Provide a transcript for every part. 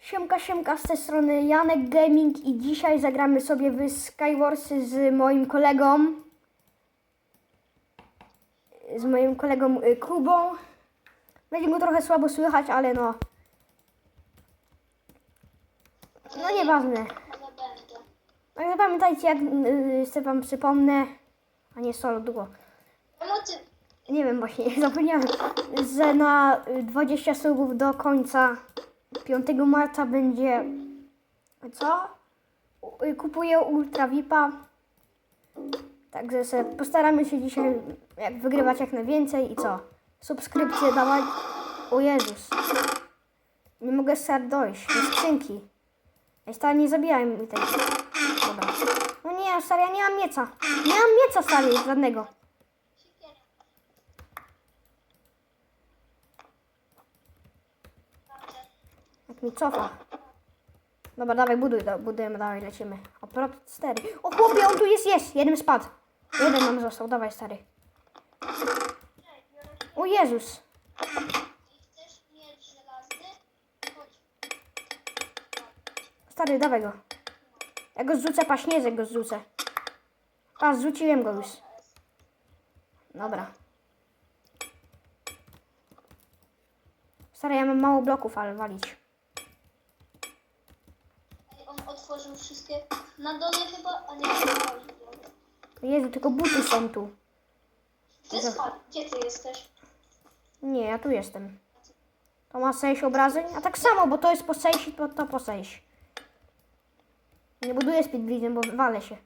Siemka, siemka, z tej strony Janek Gaming i dzisiaj zagramy sobie w Skywarsy z moim kolegą, z moim kolegą y, Kubą. Będzie go trochę słabo słychać, ale no, no nieważne. Także pamiętajcie, jak y, sobie wam przypomnę, a nie solo długo. Nie wiem właśnie, zapomniałem, że na y, 20 subów do końca 5 marca będzie co? Y, Kupuję Ultra VIPa. Także se postaramy się dzisiaj jak wygrywać jak najwięcej i co? Subskrypcje dawać. O Jezus. Nie mogę stary dojść. Do skrzynki. Ej, stary, nie zabijaj mi tej. Dobra. No nie, stary, ja nie mam mieca. Nie mam mieca, stary, żadnego. Mi cofa. Dobra, dawaj, buduj, da- budujemy, dawaj, lecimy. O, prot 4. O chłopie, on tu jest, jest! Jeden spadł. Jeden nam został, dawaj, stary. O Jezus. Stary, dawaj go. Ja go zrzucę, paśniezek go zrzucę. A, zrzuciłem go już. Dobra. Stary, ja mam mało bloków, ale walić. Ej, Otworzył wszystkie... Na dole chyba... A nie, otworzył. Jezu, tylko buty są tu. Ty spadł. Gdzie ty jesteś? Nie, ja tu jestem. To ma 6 obrażeń? A tak samo, bo to jest po 6 i to, to po 6. Nie buduję speedbreedem, bo walę się.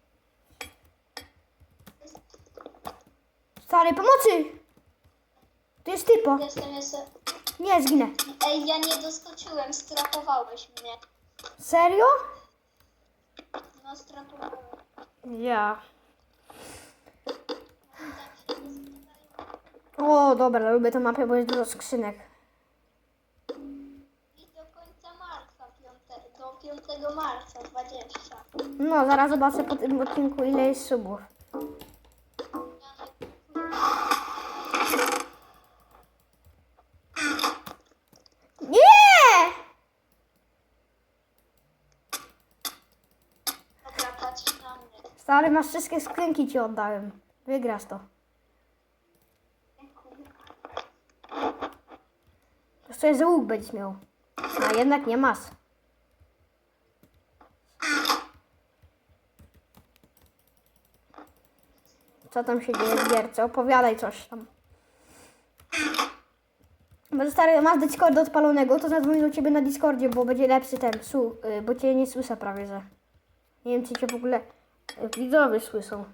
Stary, pomocy! To jest typo. Jestem, jestem... Nie, zginę. Ej, ja nie doskoczyłem, strapowałeś mnie. Serio? No, strapowałem. Ja. O, dobra, lubię tę mapę, bo jest dużo skrzynek. I do końca marca, piąte, do 5 marca 20. No, zaraz zobaczę po tym odcinku, ile jest subów. Stary, masz wszystkie skrzynki ci oddałem. Wygrasz to. Sobie za łuk będziesz miał. A jednak nie masz. Co tam się dzieje w gierce? Opowiadaj coś tam. Bo stary, masz Discorda odpalonego, to zadzwonię do ciebie na Discordzie, bo będzie lepszy ten, su, y, bo cię nie słyszę prawie, że. Nie wiem, czy cię w ogóle widzowie słyszą.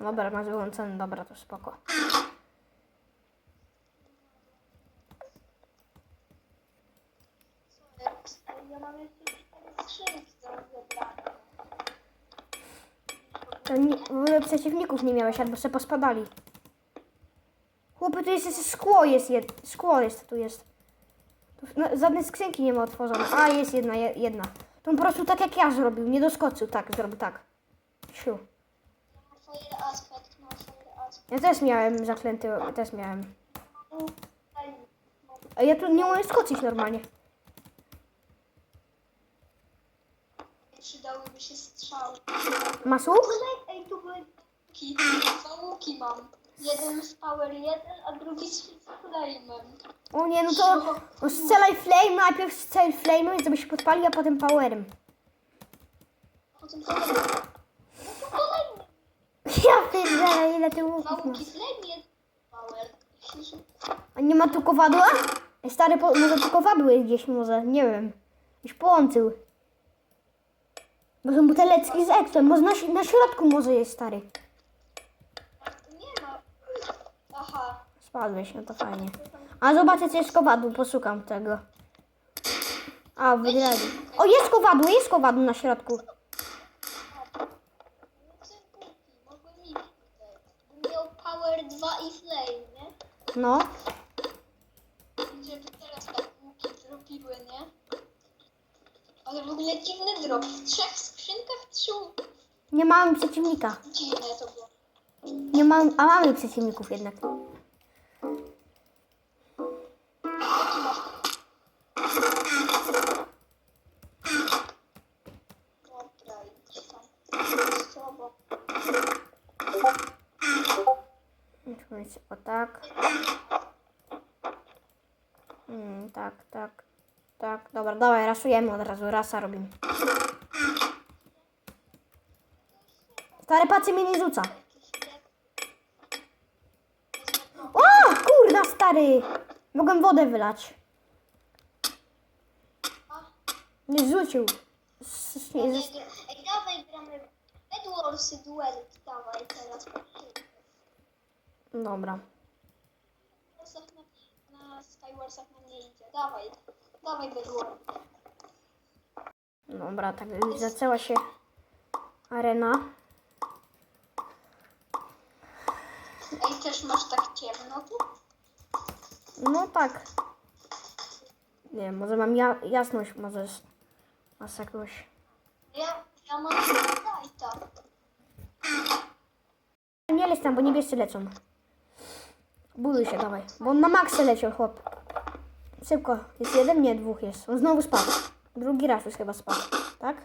Dobra, masz wyłączony, dobra, to spoko. To nie, w ogóle przeciwników nie miałeś, albo se pospadali. Chłopy, tu jest jeszcze szkło, jest jed, szkło jest, tu jest. No, żadnej skrzynki nie ma otworzone. A, jest jedna, je- jedna. To on po prostu tak jak ja zrobił, nie doskoczył, tak, zrobił tak. Siu. Ja też miałem zaklęty, też miałem. A ja tu nie umiem skoczyć normalnie. Przydałyby się strzały. Masz łuk? Ej, tu były łuki. Dwa łuki mam. Jeden z power 1, a drugi z flame'em. O nie, no to strzelaj flame, najpierw strzelaj flame'em, żeby się podpalił, a potem powerem. Potem kolejny. No to kolejny. Ja pierdolę, ile ty Dwa łuków masz. łuki flame, jeden power. A nie ma tu kowadła? Stary, po, może tu kowadło jest gdzieś może, nie wiem. Już połączył. Bo są buteleczki z eksem, może na, na środku może jest stary. Nie ma. Aha. Spadłeś, no to fajnie. A zobaczę, co jest kowadło, poszukam tego. A, wygrali. O, jest kowadło, jest kowadło na środku. Miał power 2 i flame, nie? No. Żeby teraz tak łuki dropiły, nie? Ale w ogóle dziwny drop. W trzech skrzynkach trzy łuki. Nie mamy przeciwnika. Dziwne to było. Nie mam, a mamy przeciwników jednak. Dobra, dawaj, rasujemy od razu. Rasa robimy. Stary pacy mnie nie rzuca. O, kurna, stary. Mogłem wodę wylać. Nie zrzucił. Ja nie nie Ej, dawaj gramy Bedwarsy duel. Dawaj teraz. Dobra. Na, Skywarsach na mnie idzie. Dawaj. Dawaj Bedwars. Dobra, tak zaczęła się arena. Ej, też masz tak ciemno tu? No tak. Nie może mam ja jasność, może z- masz jakąś... Ja, ja mam Lighta. Nie leć tam, bo niebiescy lecą. Buduj się, dawaj. Bo on na maksy leciał, chłop. Szybko. Jest jeden? Nie, dwóch jest. On znowu spadł. Drugi raz już chyba spadł. Tak?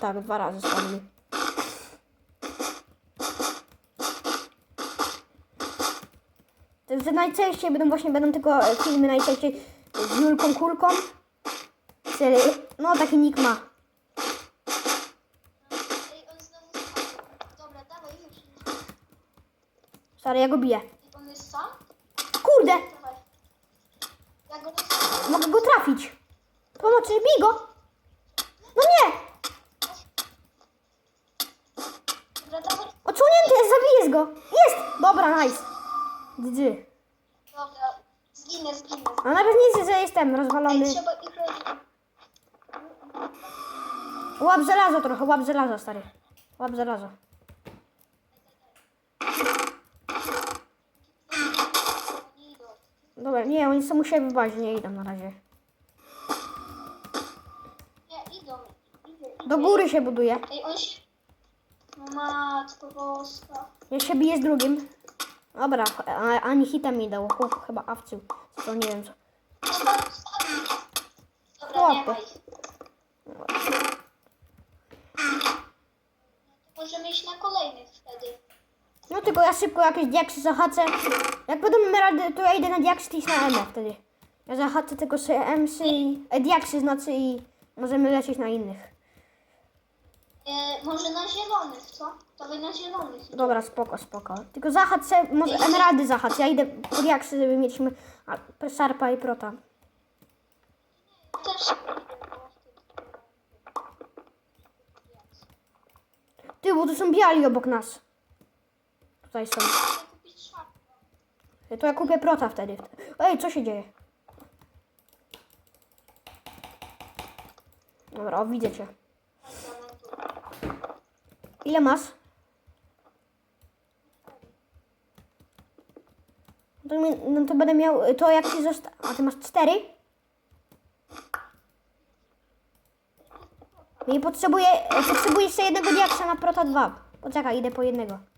Tak, dwa razy spadli. To najczęściej będą właśnie będą tylko e, filmy najczęściej z Julką Kulką. Czyli, no taki nick ma. Stary, ja go biję. I on jest sam? Kurde! Dawaj. Ja go nie Mogę go trafić. Pomocy, bij go! No nie! Odsłonięty jest, zabijesz go! Jest! Dobra, nice. GG. Dobra, zginę, zginę. A widzę, że jestem rozwalony. Ej, trzeba ich robić. Łap żelazo trochę, łap żelazo, stary. Łap żelazo. Nie idą. Dobra, nie, oni są u siebie w bazie, nie idą na razie. Nie, idą. Do góry się buduje. Ej, on się... No matko boska. Ja się biję z drugim. Dobra, a, ani hita mi dał, chłop chyba awczył. To nie wiem co. Dobra, wstawił. Dobra, nie ma ich. Możemy iść na kolejnych. No tylko ja szybko jakieś diaksy zahaczę. Jak będą emeraldy, to ja idę na diaksy, idź na M wtedy. Ja zahaczę tylko sobie emsy i... E, diaksy znaczy i możemy lecieć na innych. E, może na zielonych, co? Dawaj na zielonych. Dobra, spoko, spoko. Tylko zahacz se, może emeraldy zahacz. Ja idę po diaksy, żeby mieliśmy a, szarpa i prota. Też. Ty, bo tu są biali obok nas. Tutaj są. To ja kupię prota wtedy. Ej, co się dzieje? Dobra, o, widzę cię. Ile masz? To, no to będę miał to jak ci zosta... A ty masz cztery? I potrzebuję, potrzebuję jeszcze jednego diaksa na Prota 2. Poczekaj, idę po jednego.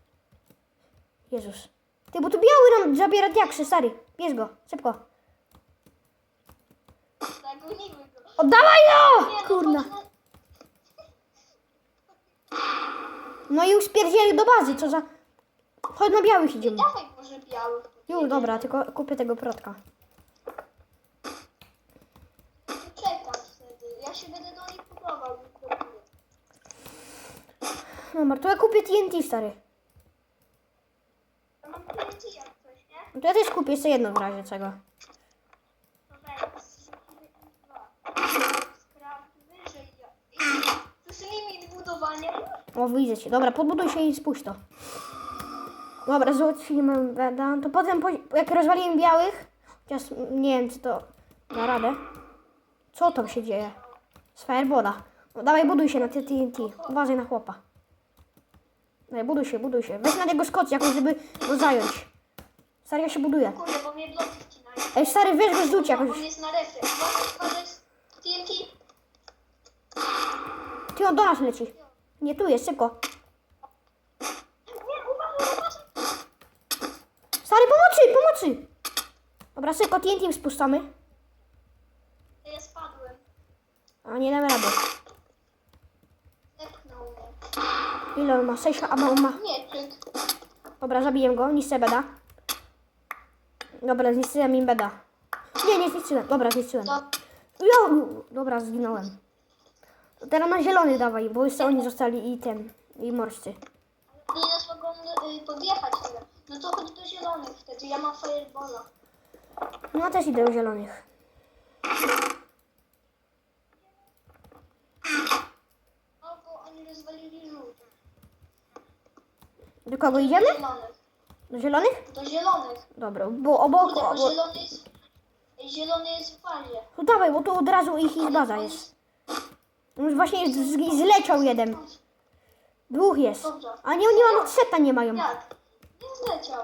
Jezus. Ty, bo tu biały nam zabiera diaksy, stary. Bierz go, szybko. Zagonimy go. Oddawaj Nie, go! no Kurna. No i już spierdzieli do bazy, co za... Chodź na białych idziemy. Dawaj może biały. Już, dobra, tylko kupię tego protka. Czekam wtedy. Ja się będę do nich próbował. Dobra, to ja kupię TNT, stary. To ja też kupię jeszcze jedno w razie czego. To weź. Zrzucimy M2. Skrap wyżej. ja- I To jest limit budowania. O, widzę. Dobra, podbuduj się i spuść to. Dobra, załatwimy Beda. To potem, po- jak rozwaliłem białych, chociaż nie wiem, czy to da radę. Co tam się dzieje? Z Firebola. No, dawaj, buduj się na te TNT. Uważaj na chłopa. Dawaj, buduj się, buduj się. Weź na niego skocz jakoś, żeby go zająć. Stary, ja się buduję. Kurde, bo mnie bloki wcinają. Ej, stary, weź go zrzuć jakoś. On jest na refie. TNT. Ty, on do nas leci. Nie, tu jest, szybko. Nie. Stary, pomocy, pomocy! Dobra, szybko TNT spuszczamy. Ja spadłem. A nie damy rady. Zepchnął mnie. Ile on ma? 6, a ma on ma. Mieczyk. Dobra, zabiję go, niszczę beda. Dobra, zniszczyłem im beda. Nie, nie zniszczyłem. Dobra, zniszczyłem. To Jo, dobra, zginąłem. To Teraz na zielony dawaj, bo jeszcze oni zostali i ten, i morscy. nie nas mogą y, podjechać tyle. No to chodź do zielonych wtedy. Ja mam firebola. No ja też idę do zielonych. No bo oni rozwalili żółtych. Do kogo idziemy? Zielonych. Do zielonych? Do zielonych. Dobra, bo obok... Kurde, bo obok zielony jest... Zielony jest w fazie. no dawaj, bo tu od razu ich, ich baza jest. Już właśnie z, zleciał jeden. Dwóch jest. A nie, oni mam seta nie mają. Jak? Nie zleciał.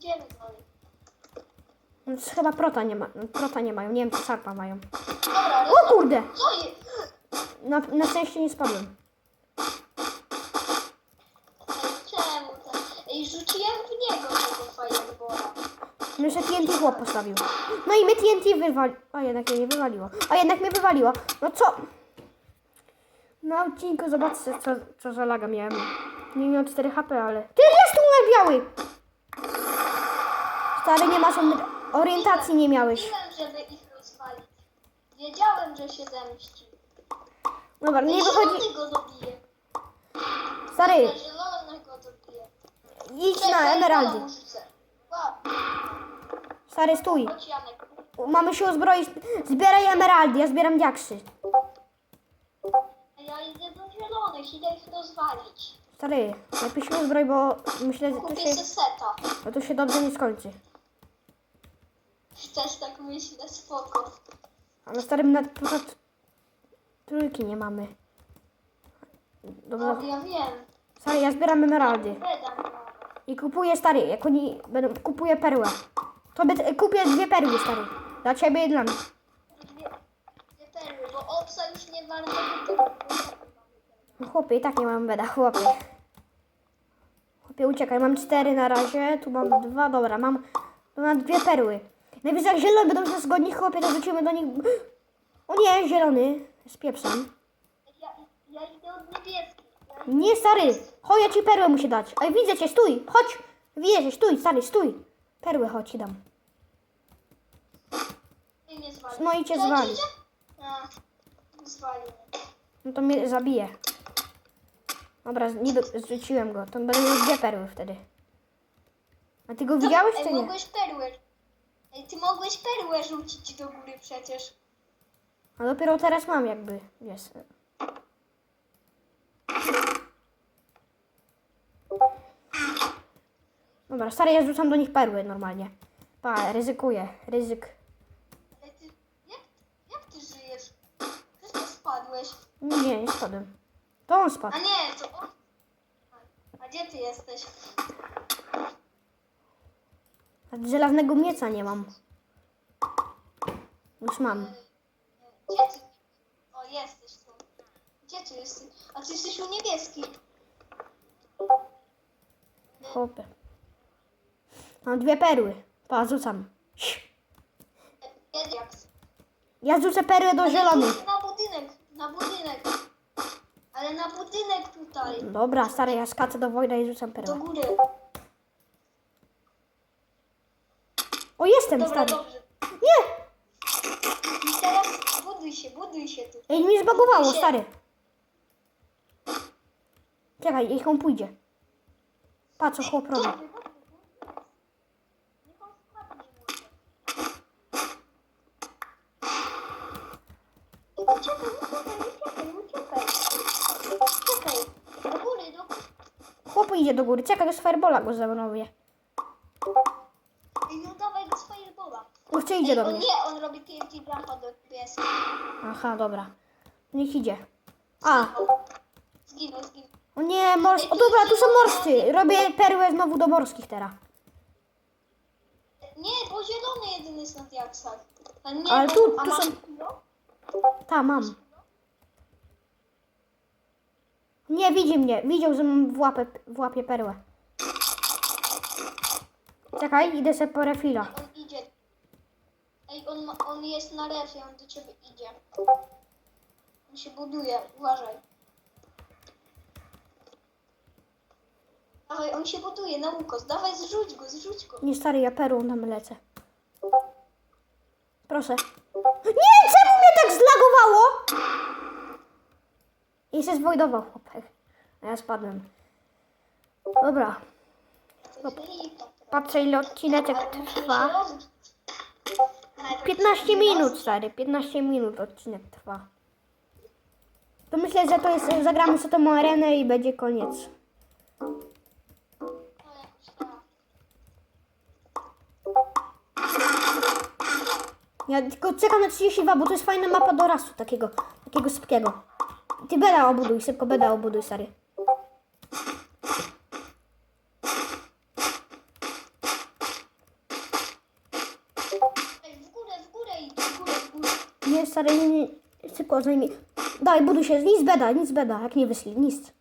Wy dzwoni? No, Chyba prota nie ma, prota nie mają, nie wiem czy sarpa mają. Dobra, O kurde! Na, na szczęście nie spadłem. Ej, Czemu Ej, rzuciłem w niego tego firebola. No jeszcze TNT chłop postawił. No i mnie TNT wywaliło. A jednak mnie nie wywaliło. A jednak mnie wywaliło. No co? Na odcinku zobaczcie co, co za laga miałem. Nie miał 4 HP, ale... Ty jest tu na biały! Stary, nie masz on- orientacji nie miałeś. Mówiłem, żeby ich rozwalić. Wiedziałem, że się zemści. Dobra, nie wychodzi... Go dobije. Stary, dobije. Idź na emeraldy. Stary, stój. Chodź Janek. Mamy się uzbroić. Zbieraj emeraldy, ja zbieram diaksy. Ja idę do zielonych, idę ich rozwalić. Stary, lepiej się uzbroj, bo myślę, że to Kupię się, se seta. bo to się dobrze nie skończy. Też tak myślę, spoko. A na starym nad poza trójki nie mamy. Dobra, No, ja wiem. stary, ja zbieram emeraldy. Beda. I kupuję, stary, jak oni będą, kupuję perłę. To by, kupię dwie perły, stary. Dla ciebie i dla mnie. Dwie, dwie perły, bo obsa już nie warto. No chłopie, i tak nie mam beda, chłopie. Chłopie, uciekaj, mam cztery na razie, tu mam dwa, dobra, mam, mam dwie perły. Najwyżej jak zielone będą się zgodni, chłopie, to wrócimy do nich. O nie, zielony, spieprzam. Ja, ja idę od niebieskich. Ja Nie, stary, chodź, ja ci perłę muszę dać. Ej, widzę cię, stój, chodź. Widzę cię, stój, stary, stój. Perłę chodź ci dam. mnie zwali. No i cię zwali. idzie? A, zwali mnie. No to mnie zabije. Dobra, niby zrzuciłem go, to będę miał dwie perły wtedy. A ty go widziałeś Ej, czy nie? mogłeś perłę. Ej, ty mogłeś perłę rzucić do góry przecież. A dopiero teraz mam jakby, wiesz. Dobra, stary, ja rzucam do nich perły normalnie. Pa, ryzykuję, ryzyk. Ej, ty, jak, jak ty żyjesz? Przecież spadłeś. Nie, nie spadłem. To on spadł. A nie, to on. A gdzie ty jesteś? A żelaznego mieca nie mam. Już mam. Gdzie ty? O, jesteś tu. Gdzie ty jesteś? A ty jesteś u niebieskich. Chłopie. Mam dwie perły. Pa, rzucam. Ja rzucę perłę do zielonych. Na budynek, na budynek. Ale na budynek tutaj. Dobra, stary, ja skaczę do wojna i rzucam Do perłę. góry. O, jestem, Dobra, stary. dobrze. Nie! I teraz buduj się, buduj się tu. Ej, mi zbagowało, się. stary. Czekaj, niech on pójdzie. Patrz, co chłop robi. Dobry, dobry, dobry. Niech on spadnie może. Ej, Uciekaj, uciekaj, uciekaj, uciekaj. Uciekaj. Do góry, do góry. Chłop idzie do góry. Czekaj, z firebola go zamrowię. Ej, no dawaj go z firebola. Jeszcze idzie do on mnie. nie, on robi TNT jumpa do pieska. Aha, dobra. Niech idzie. A, Zginął, zginął. o nie, mors... O dobra, tu są morscy. Robię perłę znowu do morskich teraz. Nie, bo zielony jedyny jest na diaksach. A nie, Ale bo- tu- a tu masz są- kilo? Ta, mam. Nie, widzi mnie. Widział, że mam w, łapę, w łapie perłę. Czekaj, idę sobie po refila. On idzie. Ej, on, ma, on jest na refie, on do ciebie idzie. On się buduje, uważaj. Dawaj, on się buduje na ukos. Dawaj, zrzuć go, zrzuć go. Nie stary, ja perą tam lecę. Proszę. Nie, czemu mnie tak zlagowało? I się zwojdował chłopak. A ja spadłem. Dobra, patrzę ile odcineczek trwa. rozbić. Najpierw 15 musimy minut, stary, 15 minut odcinek trwa. To myślę, że to jest, zagramy sobie tą arenę i będzie koniec. Ja tylko czekam na 32, bo to jest fajna mapa dorastu takiego, takiego sypkiego. Ty beda obuduj, szybko beda obuduj, stary. W górę, w górę idź, w górę, w górę. Nie, stary, nie, nie, szybko zajmij. Daj, buduj się, nic beda, nic beda, jak nie wyszli, nic.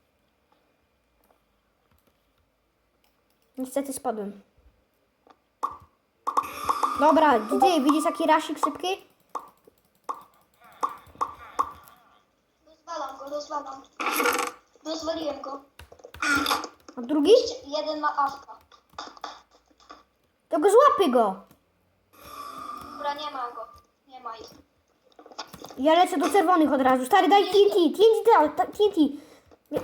Niestety spadłem. Dobra, gdzie widzisz jaki rasik szybki? Rozwalam. Rozwaliłem go. A drugi? Jeden ma awka. To go złapy go. Dobra, nie ma go. Nie ma ich. Ja lecę do czerwonych od razu. Stary, daj TNT, TNT, da, ta- TNT.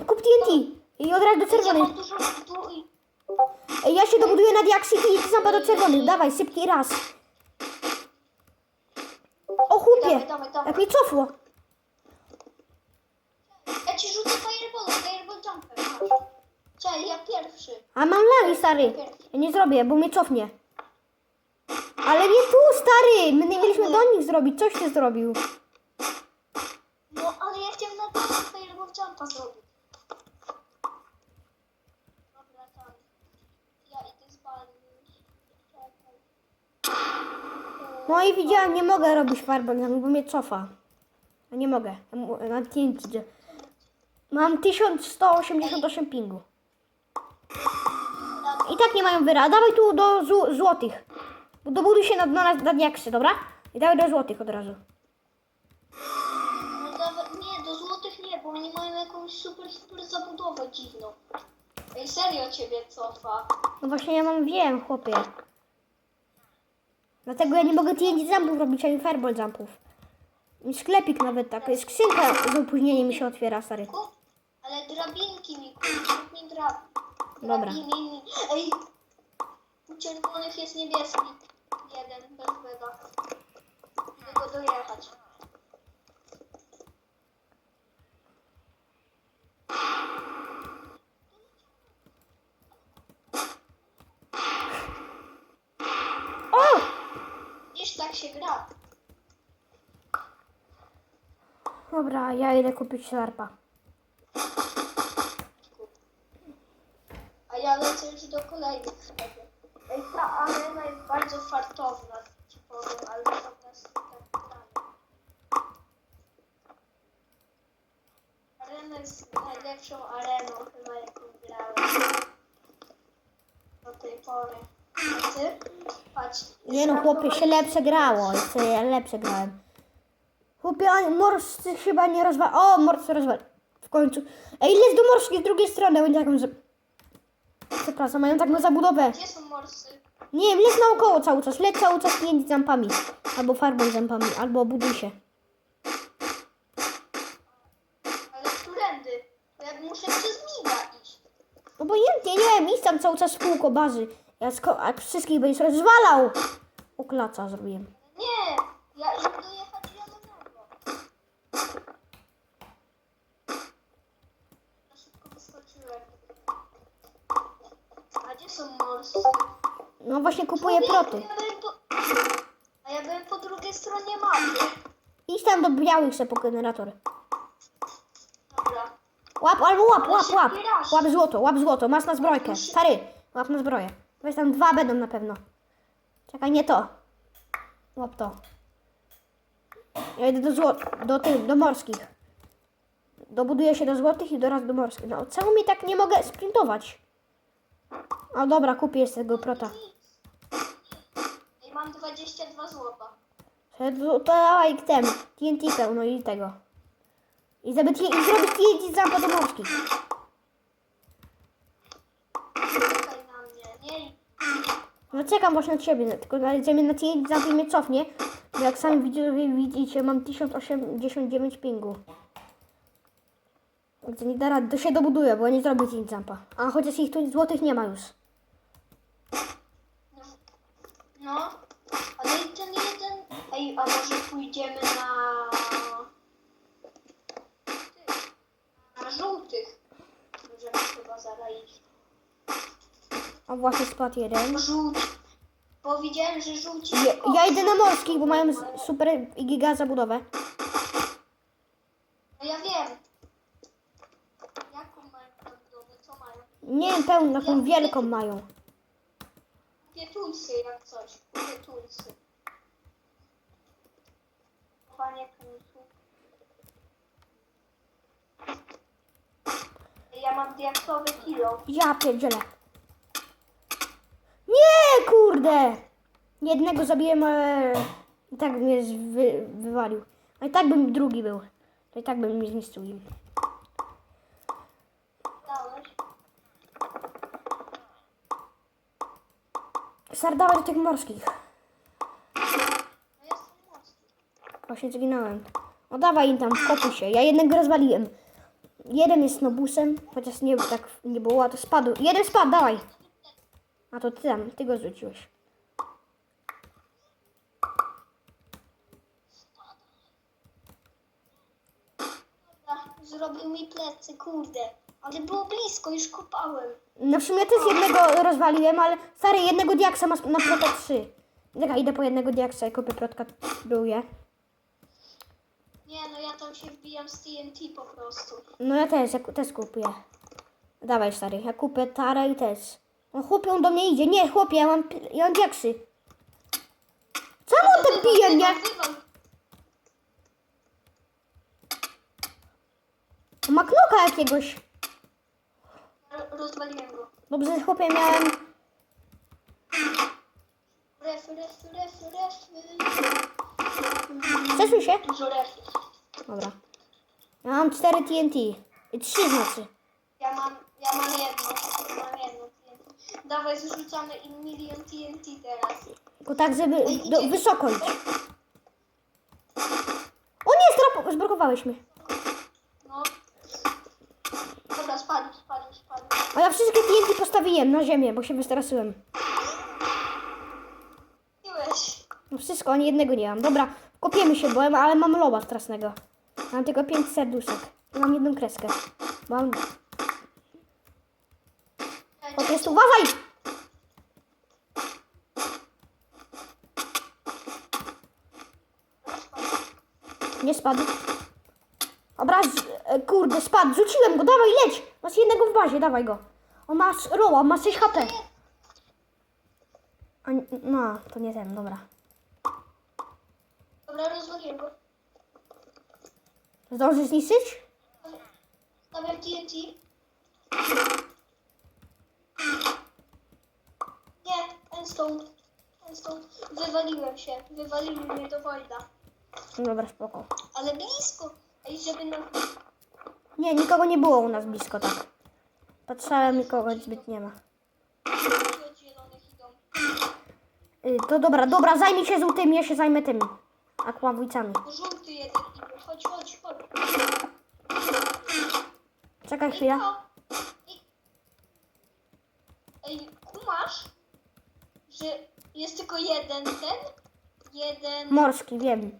Kup TNT i od razu do Ja czerwonych. mam dużo tu i... Ej, Ja się dobuduję na diaksy i ty zampa do czerwonych. Dawaj, szybki raz. O chłopie, Dawaj, dawaj, dawaj. jak mi cofło. Ciel, ja pierwszy. A mam lagi, stary. Ja nie zrobię, bo mnie cofnie. Ale nie tu, stary! My nie mieliśmy do nich zrobić. Coś ty zrobił. No, ale ja chciałem na pewno twojego jumpa zrobić. Dobra, tak. Ja idę z balem. No i widziałem, nie mogę robić farbank, bo mnie cofa. A nie mogę. Na 5 Mam 1188 pingu. I tak nie mają wyra. Dawaj tu do zł- złotych. Bo Dobuduj się na, na, na diaksy, dobra? I dawaj do złotych od razu. No dawaj, nie, do złotych nie, bo oni mają jakąś super, super zabudowę dziwną. Ej, serio ciebie cofa. No właśnie ja mam wiem, chłopie. Dlatego ja nie mogę TNT jumpów robić, ani fireball jumpów. I Sklepik nawet tak, skrzynka z opóźnieniem mi się otwiera, stary. Ku- Ale drabinki mi drab. Dobra. Drabiny mi. Ej, u czerwonych jest niebieski. Jeden, bez beda. Idę go dojechać. O! Wiesz, tak się gra. Dobra, ja idę kupić szarpa. Ja lecę już do kolejnych. Ej, ta arena jest bardzo fartowna, ci powiem, ale tak gramy. Arena jest najlepszą areną chyba jaką grałem do tej pory. A? Patrz. Nie no, chłopie, się lepsze grało. Jeszcze lepsze grałem. Chłopie, a morscy chyba nie rozwal... O, morscy rozwal... W końcu. Ej, ile jest do morskich z drugiej strony? Będzie jakąś... Przepraszam, mają taką zabudowę. Gdzie są morsy? Nie wiem, lec naokoło cały czas. Lec cały czas TNT zampami. Albo farbą zampami, albo buduj się. Ale którędy? Bo ja muszę przez Miga iść. Obojętnie, nie wiem, idź tam cały czas w kółko bazy. Ja sko- a wszystkich będziesz rozwalał. O klaca zrobiłem. Nie, ja idę dojechać zielonego. Ja szybko wyskoczyłem. A gdzie są morsy? No właśnie kupuję proty. Ja byłem po... A ja byłem po drugiej stronie mapy. Idź tam do białych se po generatory. Dobra. Łap, albo łap, łap, łap. Łap złoto, łap złoto, masz na zbrojkę. Stary, łap na zbroję. Weź tam dwa będą na pewno. Czekaj, nie to. Łap to. Ja idę do złot, do tych, do morskich. Dobuduję się do złotych i doraz do morskich. No, czemu mi tak nie mogę sprintować? O dobra, kupię z tego prota. Mam 22 złota. Dawaj ten, TNT pełno i tego. I, zrobić TNT zampa do morskich. Czekaj na mnie, nie? No czekam właśnie na ciebie, tylko znajdziemy na TNT i mnie cofnie. Bo jak sami widzowie widzicie, mam 1089 pingu. Gdzie nie da rady, to się dobuduje, bo nie zrobię TNT zampa. A chociaż ich tu złotych nie ma już. No, no, ale i ten jeden... Ej, a może pójdziemy na... Na żółtych. Możemy chyba zaraić. A właśnie spadł jeden. Żółci. Bo widziałem, że żółci... Ja, ja idę na morskich, bo mają z- super i giga zabudowę. No ja wiem. Jaką mają budowę? Co mają? Nie wiem, pełną, taką wielką mają. Kupię tulsy jak coś. Kupię tulsy. Panie tulsów. Ja mam diaksowy kilo. Ja pierdzielę. Nie, kurde! Jednego zabiłem, ale i tak mnie wy, wywalił. A i tak bym drugi był. To i tak bym mnie zniszczył. Sardałeś do tych morskich. No. Właśnie zginąłem. O dawaj im tam, kopuj się. Ja jednego rozwaliłem. Jeden jest nobusem, chociaż nie tak nie było, a to spadł. Jeden spadł, dawaj. A to ty tam, ty go rzuciłeś. Dobra, zrobił mi plecy, kurde. Ale było blisko, już kopałem. No w sumie też jednego rozwaliłem, ale stary, jednego diaksa masz na prota 3. Czekaj, idę po jednego diaksa i kopię protka byłuje. Nie, no ja tam się wbijam z TNT po prostu. No ja też, ja ku- też kupuję. Dawaj stary, ja kupię tarę i też. No chłopie, on do mnie idzie. Nie, chłopie, ja mam, pi- ja mam diaksy. Czemu on tak bije mnie? Wywal, Ma knoka jakiegoś. Ro- Rozwaliłem go. Dobrze, chłopie, miałem... Ref, ref, ref, ref. Przesuń się. Dużo refy. Dobra. Ja mam 4 TNT. I 3 znaczy. Ja mam, ja mam jedno. Mam jedno TNT. Dawaj, zrzucamy im milion TNT teraz. Tylko tak, żeby do, wysoko iść. O nie, zdrap- zblokowałeś mnie. No. Dobra, spadł. A ja wszystkie TNT postawiłem na ziemię, bo się wystraszyłem. No wszystko, ani jednego nie mam. Dobra, kopiemy się, bo ale mam loba strasznego. Mam tylko 5 serduszek. I mam jedną kreskę. Mam... Po prostu uważaj! Nie spadł. Dobra, z, e, kurde, spadł. Rzuciłem go, dawaj, leć! Masz jednego w bazie, dawaj go. On ma roła, ma 6 HP. A, n- no, to nie ten, dobra. Dobra, rozwaliłem go. Zdążysz zniszczyć? Stawiam TNT. Nie, Endstone. Endstone. Wywaliłem się. Wywaliły mnie do Wojda. Dobra, spoko. Ale blisko. Ej, żeby na... Nie, nikogo nie było u nas blisko, tak. Patrzałem, nikogo zbyt nie ma. Y, to dobra, dobra, zajmij się żółtymi, ja się zajmę tymi. Akwabójcami. Bo żółty jeden idzie. Chodź, chodź, chodź. Czekaj chwilę. Ej, Ej, kumasz, że jest tylko jeden ten? Jeden... Morski, wiem. Y,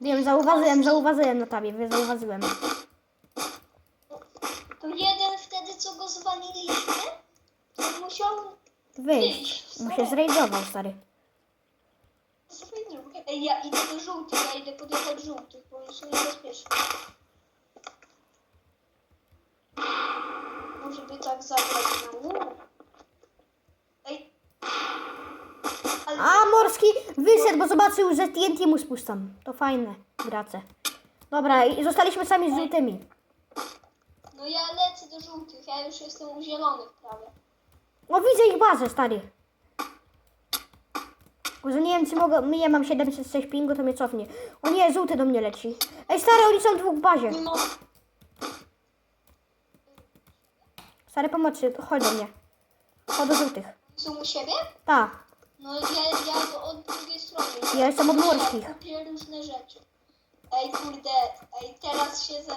Wiem, zauważyłem, zauważyłem na tabie, wie, zauważyłem. to jeden wtedy, co go zwaliliśmy, to musiał Wyjść. Bo się zrejdował, stary. Ej, ja idę do żółtych, ja idę podjechać żółtych, bo oni są niebezpieczni. Może by tak zagrać na łuk. Ej. A, Morski wyszedł, bo zobaczył, że TNT mu spuszczam. To fajne, grace. Dobra, i zostaliśmy sami z żółtymi. no ja lecę do żółtych, ja już jestem u zielonych prawie. O, widzę ich bazę, stary. Tylko, że nie wiem, czy mogę. Ja mam 706 pingu, to mnie cofnie. O nie, żółty do mnie leci. Ej, stary, oni są dwóch w bazie. Nie mam... Stary pomocy, chodź do mnie. Chodź do żółtych. Są u siebie? Tak. No ja, ja od drugiej strony. Ja jestem od morskich. Ja kupię różne rzeczy. Ej kurde, ej teraz się go.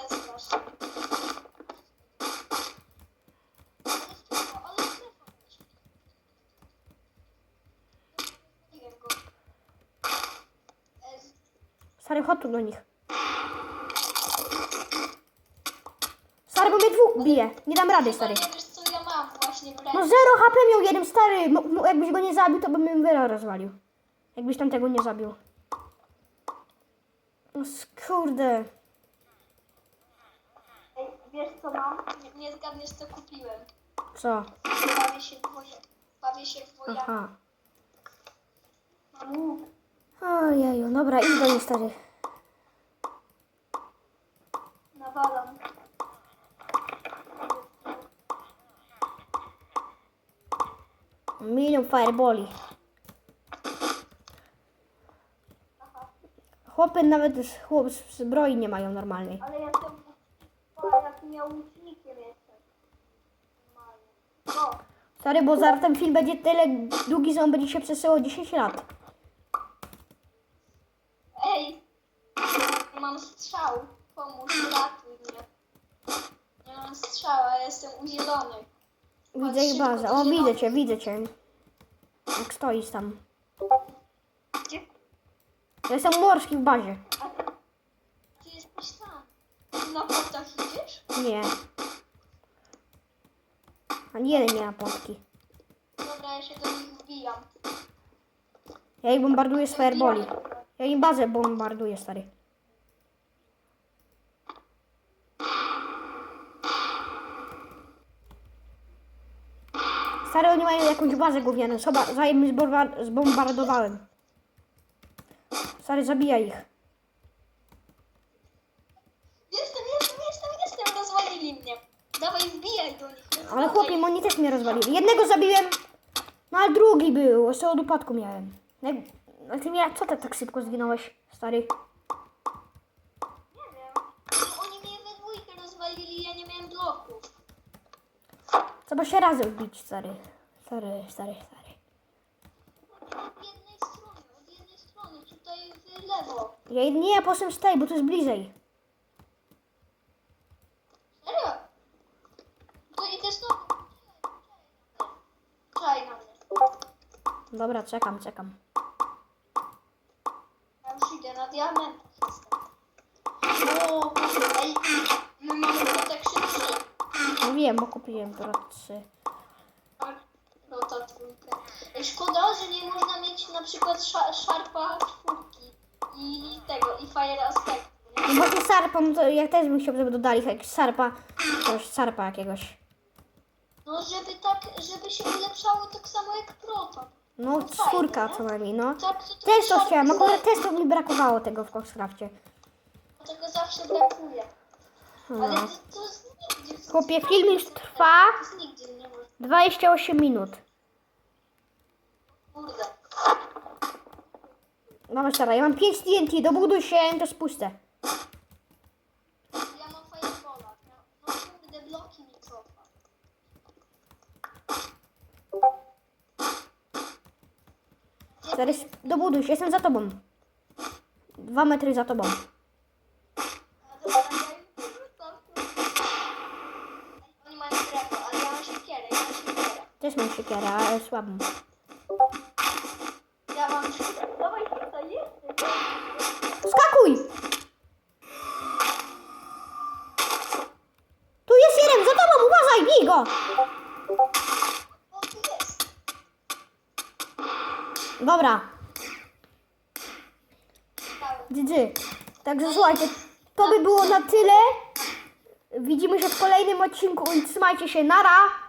Ej, Stary, chodź tu do nich. Stary, bo mnie dwóch bije. Nie dam rady, stary. Nie wiesz co ja mam właśnie No zero HP miał jeden stary. M- m- jakbyś go nie zabił, to bym im wyra rozwalił. Jakbyś tam tego nie zabił. No kurde. Ej, wiesz co mam? Nie, nie zgadniesz co kupiłem. Co? Bawię się w woja. Bawię się w woja. Aha. Mam łuk. Ojeju, dobra, idź do nich, stary. Fireboli. Chłopy nawet z, chłop, zbroi nie mają normalnej. Ale ja jestem miał łucznikiem jestem. No, Stary, bo zaraz ten film będzie tyle długi, że on będzie się przesyłał 10 lat. ej! Mam strzał. Pomóż, ratuj mnie. Nie mam strzała, ja jestem u zielonych. Widzę ich bazę. O, widzę cię, widzę cię. Stoisz tam. Gdzie? Ja jestem morski w bazie. A ty, jesteś tam. Ty na potach idziesz? Nie. Ani jeden nie ma potki. Dobra, ja się do nich wbijam. Ja ich bombarduję z fireboli. Ja im bazę bombarduję, stary. Stary, oni mają jakąś bazę gównianą. Soba, zborwa- zbombardowałem. Stary, zabijaj ich. Jestem, jestem, jestem, jestem. Rozwalili mnie. Dawaj, wbijaj do nich. Ale chłopie, oni też mnie rozwalili. Jednego zabiłem, no ale drugi był. Jeszcze od upadku miałem. Jak, ale ty mnie, co ty tak szybko zginąłeś, stary? Trzeba się razem wbić, stary. Stary, stary, stary. Od jednej strony, od jednej strony, tutaj w lewo. Ja nie, ja poszłem z tej, bo to jest bliżej. Serio? To idę znowu. Czekaj na mnie. Dobra, czekam, czekam. Ja już idę na jestem. O, ej, my mamy protection 3. No wiem, bo kupiłem to raz trzy. Tak, no ta trójkę. Ej, szkoda, że nie można mieć na przykład sza, szarpa czwórki i tego, i fire aspektu. nie? No właśnie sarpa, no to ja też bym chciał, żeby dodali jakiegoś sarpa. Coś, sarpa jakiegoś. No, żeby tak, żeby się ulepszało tak samo jak proton. No, czwórka co najmniej, no. Tak, to Też to szarp chciałem, za- akurat też to mi brakowało tego w Coxcrafcie. Tego zawsze brakuje. Ale No. to, to jest nigdzie. Chłopie, film już trwa To jest nigdzie nie ma. 28 minut. Dobra, stara, ja mam 5 TNT, dobuduj się, to spuszczę. Ja mam firebola. Ja, no kurde, bloki mi cofa. Zaraz dobuduj się, jestem za tobą. Dwa metry za tobą. Ale słabą. Ja mam. Dawaj tutaj, jeszcze. Skakuj! Tu jest jeden, za tobą, uważaj, bij go! Dobra. GG. Także słuchajcie, to by było na tyle. Widzimy się w kolejnym odcinku i trzymajcie się, nara!